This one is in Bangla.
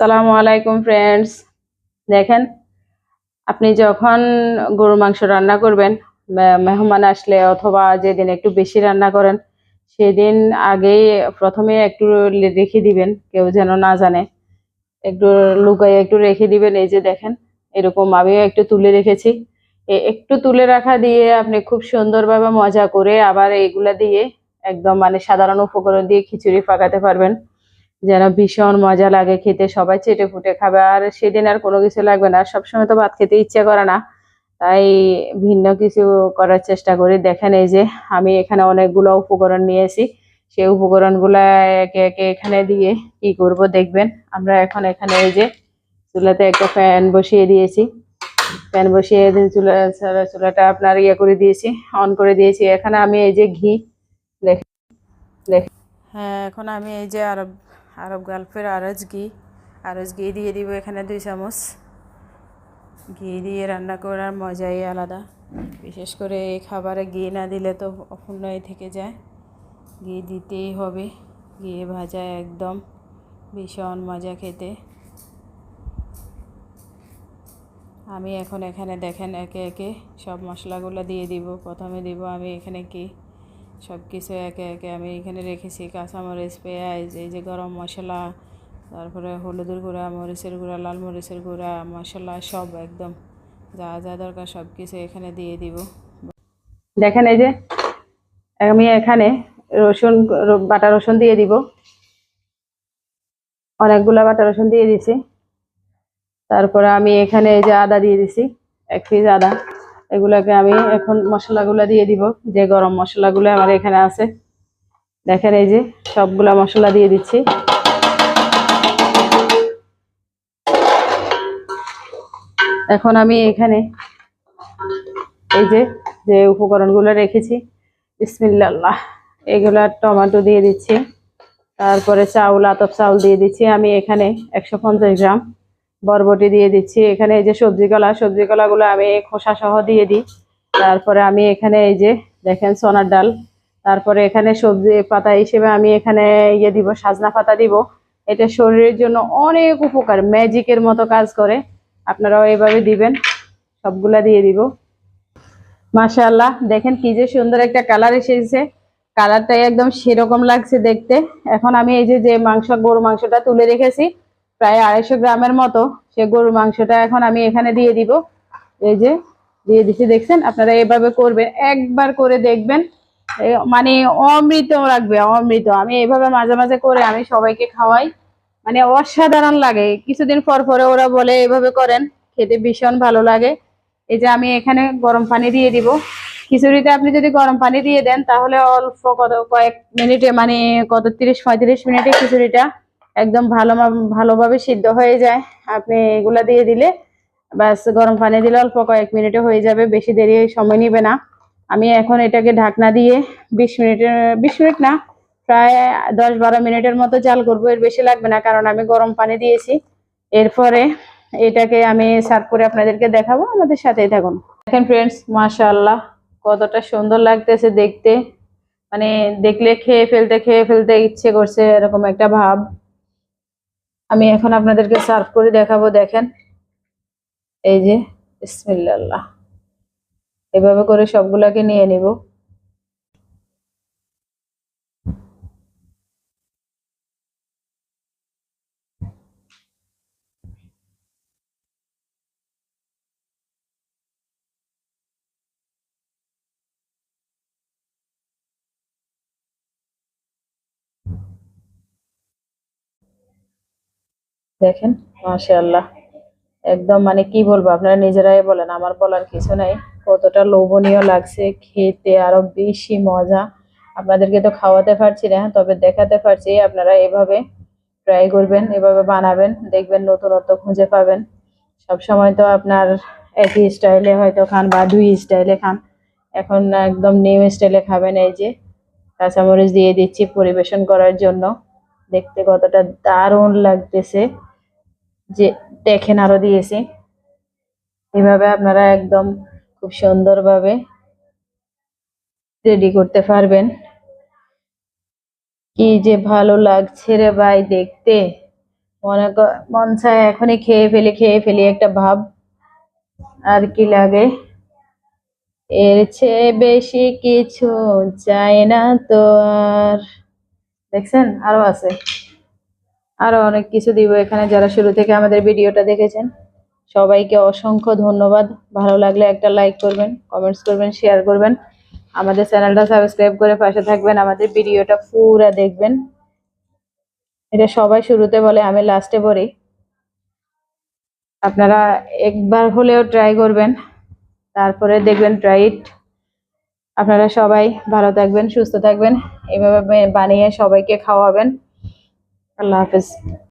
সালামু আলাইকুম ফ্রেন্ডস দেখেন, আপনি যখন গরু মাংস রান্না করবেন মেহমান আসলে অথবা যেদিন একটু বেশি রান্না করেন, সেদিন আগেই প্রথমে একটু রেখে দিবেন, কেউ যেন না জানে। একটু লুকাই একটু রেখে দিবেন, এই যে দেখেন, এরকম আমিও একটু তুলে রেখেছি। একটু তুলে রাখা দিয়ে আপনি খুব সুন্দরভাবে মজা করে আবার এইগুলা দিয়ে একদম মানে সাধারণ উপকরণ দিয়ে খিচুড়ি পাকাতে পারবেন। যেন ভীষণ মজা লাগে খেতে, সবাই চেটে ফুটে খাবে। আর সেদিন আর কোনো কিছু লাগবে না সবসময় তো ভাত খেতে ইচ্ছে করে না। তাই ভিন্ন কিছু করার চেষ্টা করি। দেখেন এই যে আমি এখানে অনেকগুলো উপকরণ নিয়েছি। সেই উপকরণগুলো একে একে এখানে দিয়ে কি করব দেখবেন। আমরা এখন এখানে এই যে চুলাতে একটা ফ্যান বসিয়ে দিয়েছি। ফ্যান বসিয়ে চুলা, চুলা- চুলাটা আপনার ইয়ে করে দিয়েছি, অন করে দিয়েছি। এখানে আমি এই যে ঘি, দেখ দেখ। হ্যাঁ এখন আমি এই যে আরব আরব গালফের আরজ ঘি। আরজ ঘি দিয়ে দিব এখানে দুই চামচ। ঘি দিয়ে রান্না করার মজাই আলাদা। বিশেষ করে এই খাবারে ঘি না দিলে তো অপূর্ণই থেকে যায়। ঘি দিতেই হবে। ঘি ভাজা একদম ভীষণ মজা খেতে। আমি এখন এখানে দেখেন একে একে সব মশলাগুলো দিয়ে দিব। প্রথমে দিব আমি এখানে কি সব কিছু একে একে আমি এখানে রেখেছি, কাঁচামরিচ, পেঁয়াজ, এই যে গরম মশলা, তারপরে হলুদের গুঁড়া, মরিচের গুঁড়া, লাল মরিচের গুঁড়া, মশলা সব একদম যা যা দরকার সব কিছু এখানে দিয়ে দিব। দেখেন এই যে, আমি এখানে রসুন, বাটা রসুন দিয়ে দিব। অনেকগুলা বাটা রসুন দিয়ে দিছি। তারপরে আমি এখানে এই যে আদা দিয়ে দিছি, এক পিস আদা। এগুলাকে আমি এখন মশলাগুলো দিয়ে দিব যে গরম মশলাগুলো আমার এখানে আছে। দেখেন এই যে সবগুলা মশলা দিয়ে দিচ্ছি। এখন আমি এখানে এই যে যে উপকরণগুলো রেখেছি বিসমিল্লাহ এগুলা টমেটো দিয়ে দিচ্ছি। তারপরে চাউল আতপ চাউল দিয়ে দিচ্ছি। আমি এখানে একশো পঞ্চাশ গ্রাম বরবটি দিয়ে দিচ্ছি। এখানে এই যে সবজি কলা, সবজি কলাগুলো আমি খোসা সহ দিয়ে দিই। তারপরে আমি এখানে এই যে দেখেন সোনার ডাল। তারপরে এখানে সবজি পাতা হিসেবে আমি এখানে ইয়ে দিব, সাজনা পাতা দিব। এটা শরীরের জন্য অনেক উপকার ম্যাজিকের মতো কাজ করে। আপনারাও এইভাবে দিবেন, সবগুলা দিয়ে দিব। মাশাআল্লাহ, দেখেন কি যে সুন্দর একটা কালার এসেছে। কালারটাই একদম সেরকম লাগছে দেখতে। এখন আমি এই যে যে মাংস গরু মাংসটা তুলে রেখেছি প্রায় আড়াইশো গ্রামের মতো সে গরু মাংসটা এখন আমি এখানে দিয়ে দিব। এই যে, দিয়ে দিচ্ছি দেখছেন? আপনারা এভাবে করবেন, একবার করে দেখবেন। মানে অমৃত লাগবে, অমৃত। আমি এভাবে মাঝে মাঝে করে আমি সবাইকে খাওয়াই। মানে অসাধারণ লাগে। কিছুদিন পর পরে ওরা বলে এভাবে করেন, খেতে ভীষণ ভালো লাগে। এই যে আমি এখানে গরম পানি দিয়ে দিব। খিচুড়িতে আপনি যদি গরম পানি দিয়ে দেন, তাহলে অল্প কত, কয়েক মিনিটে মানে কত, তিরিশ পঁয়ত্রিশ মিনিটে খিচুড়িটা একদম ভালো ভালোভাবে সিদ্ধ হয়ে যায়। আপনি এগুলা দিয়ে দিলে ব্যাস গরম পানি দিলে অল্প কয়েক মিনিটে হয়ে যাবে, বেশি দেরি সময় নিবে না। আমি এখন এটাকে ঢাকনা দিয়ে বিশ মিনিটের বিশ মিনিট না, প্রায় দশ বারো মিনিটের মতো জাল করব, এর বেশি লাগবে না, কারণ আমি গরম পানি দিয়েছি। এরপরে এটাকে আমি সার্ভ করে আপনাদেরকে দেখাবো, আমাদের সাথেই থাকুন। দেখেন ফ্রেন্ডস মাশাআল্লাহ, কতটা সুন্দর লাগতেছে দেখতে। মানে দেখলে খেয়ে ফেলতে খেয়ে ফেলতে ইচ্ছে করছে, এরকম একটা ভাব। আমি এখন আপনাদেরকে সার্ভ করে দেখাবো, দেখেন। এই যে, বিসমিল্লাহ। এভাবে করে সবগুলাকে নিয়ে নিব। দেখেন, মাশাআল্লাহ। একদম মানে কি বলব, আপনারা নিজেরাই বলেন, আমার বলার কিছু নাই। কতটা লোভনীয় লাগছে, খেতে আরও বেশি মজা। আপনাদেরকে তো খাওয়াতে পারছি না, তবে দেখাতে পারছি, আপনারা এভাবে ট্রাই করবেন, এভাবে বানাবেন, দেখবেন নতুনত্ব খুঁজে পাবেন। সব সময় তো আপনার একই স্টাইলে হয়তো খান বা দুই স্টাইলে খান। এখন একদম নিউ স্টাইলে খাবেন, এই যে কাঁচামরিচ দিয়ে দিচ্ছি পরিবেশন করার জন্য। দেখতে কতটা দারুণ লাগতেছে। যে দেখেন আরও দিয়েছি। এভাবে আপনারা একদম খুব সুন্দরভাবে রেডি করতে পারবেন। কি যে ভালো লাগছে রে ভাই দেখতে। মনে মন চায় এখনই খেয়ে ফেলি খেয়ে ফেলি একটা ভাব। আর কি লাগে? এর চেয়ে বেশি কিছু চাই না তো আর। দেখছেন? আরও আছে। আরও অনেক কিছু দিব এখানে যারা শুরু থেকে আমাদের ভিডিওটা দেখেছেন। সবাইকে অসংখ্য ধন্যবাদ। ভালো লাগলে একটা লাইক করবেন কমেন্টস করবেন শেয়ার করবেন। আমাদের চ্যানেলটা সাবস্ক্রাইব করে পাশে থাকবেন, আমাদের ভিডিওটা পুরা দেখবেন। এটা সবাই শুরুতে বলে, আমি লাস্টে পড়ি। আপনারা একবার হলেও ট্রাই করবেন, তারপরে দেখবেন ট্রাইট আপনারা সবাই ভালো থাকবেন, সুস্থ থাকবেন। এভাবে বানিয়ে সবাইকে খাওয়াবেন। আল্লাহ হাফেজ